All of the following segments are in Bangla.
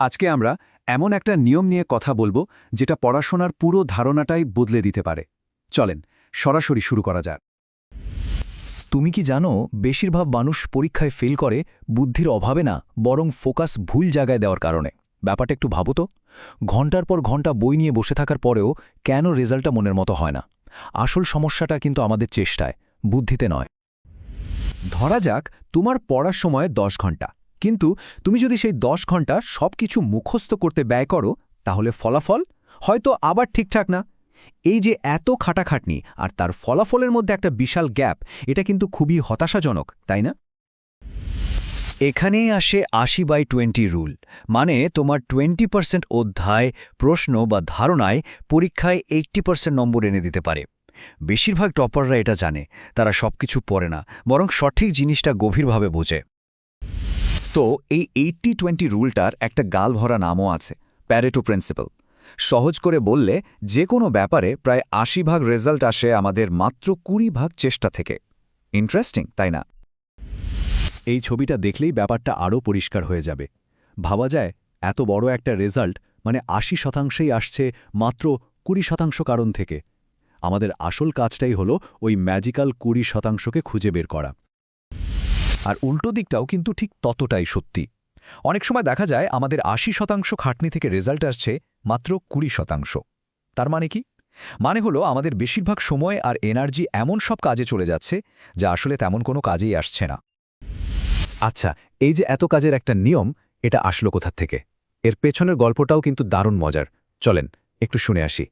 আজকে আমরা এমন একটা নিয়ম নিয়ে কথা বলব যেটা পড়াশোনার পুরো ধারণাটাই বদলে দিতে পারে। চলেন, সরাসরি শুরু করা যাক। তুমি কি জানো, বেশিরভাগ মানুষ পরীক্ষায় ফেল করে, বুদ্ধির অভাবে না, বরং ফোকাস ভুল জায়গায় দেওয়ার কারণে। ব্যাপারটা একটু ভাবো তো। ঘণ্টার পর ঘণ্টা বই নিয়ে বসে থাকার পরেও কেন রেজাল্টটা মনের মতো হয় না? আসল সমস্যাটা কিন্তু আমাদের চেষ্টায়, বুদ্ধিতে নয়। ধরা যাক, তোমার পড়ার সময় দশ ঘণ্টা কিন্তু তুমি যদি সেই দশ ঘণ্টা সব কিছু মুখস্থ করতে ব্যয় করো, তাহলে ফলাফল হয়তো আবার ঠিকঠাক না। এই যে এত খাটাখাটনি আর তার ফলাফলের মধ্যে একটা বিশাল গ্যাপ, এটা কিন্তু খুবই হতাশাজনক, তাই না? এখানেই আসে আশি বাই টোয়েন্টি রুল মানে তোমার টোয়েন্টি পার্সেন্ট অধ্যায়, প্রশ্ন বা ধারণায় পরীক্ষায় এইট্টি পার্সেন্ট নম্বর এনে দিতে পারে। বেশিরভাগ টপাররা এটা জানে, তারা সবকিছু পড়ে না, বরং সঠিক জিনিসটা গভীরভাবে বোঝে। তো এই এইটটি টোয়েন্টি রুলটার একটা গাল ভরা নামও আছে প্যারেটো প্রিন্সিপাল সহজ করে বললে, যে কোনো ব্যাপারে প্রায় আশি ভাগ রেজাল্ট আসে আমাদের মাত্র কুড়ি ভাগ চেষ্টা থেকে। ইন্টারেস্টিং তাই না? এই ছবিটা দেখলেই ব্যাপারটা আরও পরিষ্কার হয়ে যাবে। ভাবা যায়, এত বড় একটা রেজাল্ট মানে আশি শতাংশেই আসছে মাত্র কুড়ি শতাংশ কারণ থেকে। আমাদের আসল কাজটাই হলো ওই ম্যাজিক্যাল কুড়ি শতাংশকে খুঁজে বের করা। আর উল্টো দিকটাও কিন্তু ঠিক ততটাই সত্যি। অনেক সময় দেখা যায় আমাদের আশি শতাংশ খাটনি থেকে রেজাল্ট আসছে মাত্র কুড়ি শতাংশ। তার মানে কি? মানে হলো আমাদের বেশিরভাগ সময় আর এনার্জি এমন সব কাজে চলে যাচ্ছে যা আসলে তেমন কোনো কাজেই আসছে না। আচ্ছা এই যে এত কাজের একটা নিয়ম, এটা আসলো কোথার থেকে? এর পেছনের গল্পটাও কিন্তু দারুণ মজার। চলেন, একটু শুনে আসি।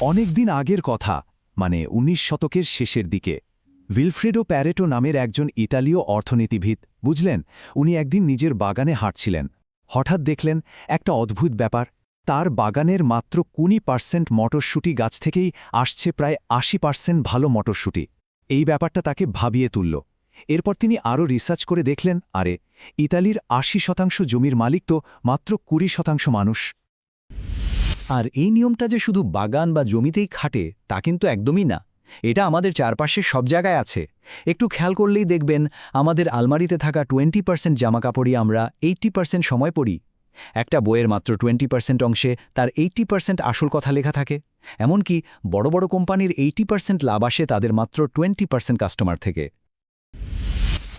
অনেক দিন আগের কথা মানে ১৯ শতকের শেষের দিকে উইলফ্রেডো প্যারেটো নামের একজন ইতালীয় অর্থনীতিবিদ, বুঝলেন? উনি একদিন নিজের বাগানে হাঁটছিলেন। হঠাৎ দেখলেন, একটা অদ্ভুত ব্যাপার। তার বাগানের মাত্র কুড়ি পার্সেন্ট মটরশুটি গাছ থেকেই আসছে প্রায় আশি পার্সেন্ট ভালো মটরশুটি। এই ব্যাপারটা তাকে ভাবিয়ে তুলল। এরপর তিনি আরও রিসার্চ করে দেখলেন, আরে, ইতালির আশি শতাংশ জমির মালিক তো মাত্র কুড়ি শতাংশ মানুষ। আর এই নিয়মটা যে শুধু বাগান বা জমিতেই খাটে, তা কিন্তু একদমই না। এটা আমাদের চারপাশে সব জায়গায় আছে। একটু খেয়াল করলেই দেখবেন আমাদের আলমারিতে থাকা টোয়েন্টি পার্সেন্ট জামাকাপড়ই আমরা এইট্টি পার্সেন্ট সময় পড়ি। একটা বইয়ের মাত্র টোয়েন্টি পার্সেন্ট অংশে তার এইট্টি পার্সেন্ট আসল কথা লেখা থাকে। এমনকি বড় বড় কোম্পানির এইটি পার্সেন্ট লাভ আসে তাদের মাত্র টোয়েন্টি পার্সেন্ট কাস্টমার থেকে।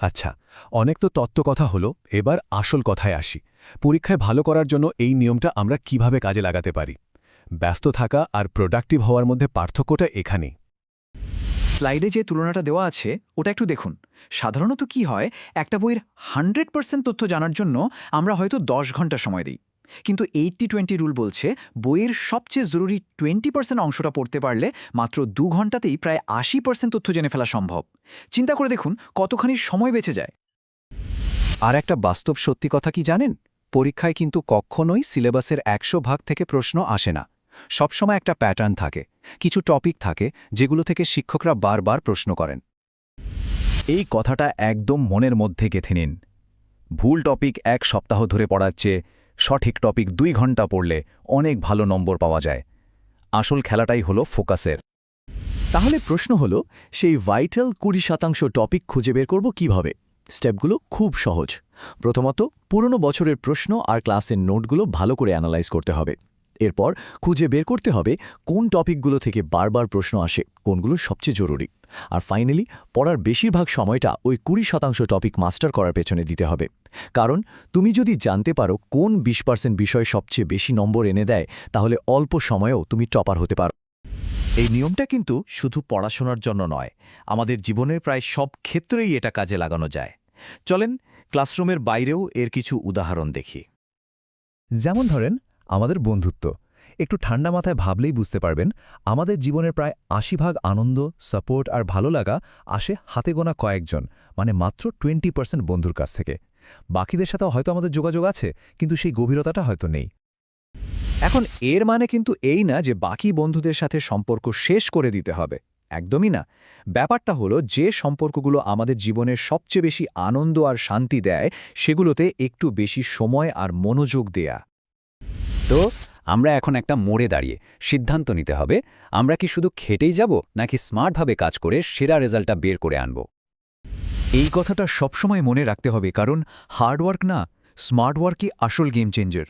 আচ্ছা অনেক তো তত্ত্ব কথা হলো, এবার আসল কথায় আসি। পরীক্ষায় ভালো করার জন্য এই নিয়মটা আমরা কীভাবে কাজে লাগাতে পারি? ব্যস্ত থাকা আর প্রোডাক্টিভ হওয়ার মধ্যে পার্থক্যটা এখানেই। স্লাইডে যে তুলনাটা দেওয়া আছে, ওটা একটু দেখুন। সাধারণত কি হয়, একটা বইয়ের হান্ড্রেড পার্সেন্ট তথ্য জানার জন্য আমরা হয়তো দশ ঘণ্টা সময় দিই। কিন্তু এইটটি টোয়েন্টি রুল বলছে, বইয়ের সবচেয়ে জরুরি টোয়েন্টি পার্সেন্ট অংশটা পড়তে পারলে মাত্র দু ঘন্টাতেই প্রায় আশি পার্সেন্ট তথ্য জেনে ফেলা সম্ভব। চিন্তা করে দেখুন, কতখানি সময় বেঁচে যায়। আর একটা বাস্তব সত্যি কথা কি জানেন? পরীক্ষায় কিন্তু কখনোই সিলেবাসের একশো ভাগ থেকে প্রশ্ন আসে না। সবসময় একটা প্যাটার্ন থাকে, কিছু টপিক থাকে, যেগুলো থেকে শিক্ষকরা বারবার প্রশ্ন করেন। এই কথাটা একদম মনের মধ্যে গেঁথে নিন। ভুল টপিক এক সপ্তাহ ধরে পড়াচ্ছে সঠিক টপিক দুই ঘণ্টা পড়লে অনেক ভালো নম্বর পাওয়া যায়। আসল খেলাটাই হলো ফোকাসের। তাহলে প্রশ্ন হল, সেই ভাইটাল কুড়ি শতাংশ টপিক খুঁজে বের করব কীভাবে? স্টেপগুলো খুব সহজ। প্রথমত, পুরনো বছরের প্রশ্ন আর ক্লাসের নোটগুলো ভালো করে অ্যানালাইজ করতে হবে। এরপর খুঁজে বের করতে হবে কোন টপিকগুলো থেকে বারবার প্রশ্ন আসে, কোনগুলো সবচেয়ে জরুরি। আর ফাইনালি, পড়ার বেশিরভাগ সময়টা ওই কুড়ি শতাংশ টপিক মাস্টার করার পেছনে দিতে হবে। কারণ, তুমি যদি জানতে পারো কোন বিশ পার্সেন্ট বিষয় সবচেয়ে বেশি নম্বর এনে দেয়, তাহলে অল্প সময়েও তুমি টপার হতে পারো। এই নিয়মটা কিন্তু শুধু পড়াশোনার জন্য নয়, আমাদের জীবনের প্রায় সব ক্ষেত্রেই এটা কাজে লাগানো যায়। চলেন, ক্লাসরুমের বাইরেও এর কিছু উদাহরণ দেখি। যেমন ধরেন আমাদের বন্ধুত্ব। একটু ঠান্ডা মাথায় ভাবলেই বুঝতে পারবেন, আমাদের জীবনের প্রায় আশি ভাগ আনন্দ, সাপোর্ট আর ভালো লাগা আসে হাতে গোনা কয়েকজন মানে মাত্র টোয়েন্টি পার্সেন্ট বন্ধুর কাছ থেকে। বাকিদের সাথে হয়তো আমাদের যোগাযোগ আছে, কিন্তু সেই গভীরতাটা হয়তো নেই। এখন এর মানে কিন্তু এই না যে বাকি বন্ধুদের সাথে সম্পর্ক শেষ করে দিতে হবে। একদমই না। ব্যাপারটা হলো যে সম্পর্কগুলো আমাদের জীবনের সবচেয়ে বেশি আনন্দ আর শান্তি দেয়, সেগুলোতে একটু বেশি সময় আর মনোযোগ দেয়া। তো আমরা এখন একটা মোড়ে দাঁড়িয়ে সিদ্ধান্ত নিতে হবে, আমরা কি শুধু খেটেই যাব নাকি স্মার্টভাবে কাজ করে সেরা রেজাল্টটা বের করে আনব? এই কথাটা সবসময় মনে রাখতে হবে, কারণ হার্ডওয়ার্ক না স্মার্ট ওয়ার্কই আসল গেম চেঞ্জার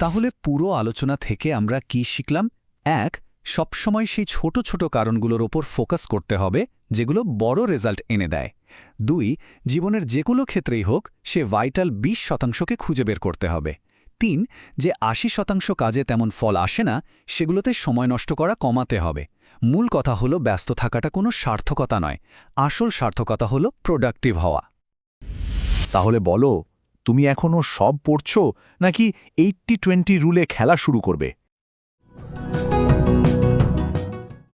তাহলে পুরো আলোচনা থেকে আমরা কি শিখলাম? এক, সবসময় সেই ছোট ছোট কারণগুলোর ওপর ফোকাস করতে হবে, যেগুলো বড় রেজাল্ট এনে দেয়। দুই, জীবনের যে কোনো ক্ষেত্রেই হোক, সে ভাইটাল ২০ শতাংশকে খুঁজে বের করতে হবে। তিন, যে আশি শতাংশ কাজে তেমন ফল আসে না, সেগুলোতে সময় নষ্ট করা কমাতে হবে। মূল কথা হলো ব্যস্ত থাকাটা কোনো সার্থকতা নয়, আসল সার্থকতা হলো প্রোডাক্টিভ হওয়া। তাহলে বলো, তুমি এখনও সব পড়ছ, নাকি এইট্টি টোয়েন্টি রুলে খেলা শুরু করবে?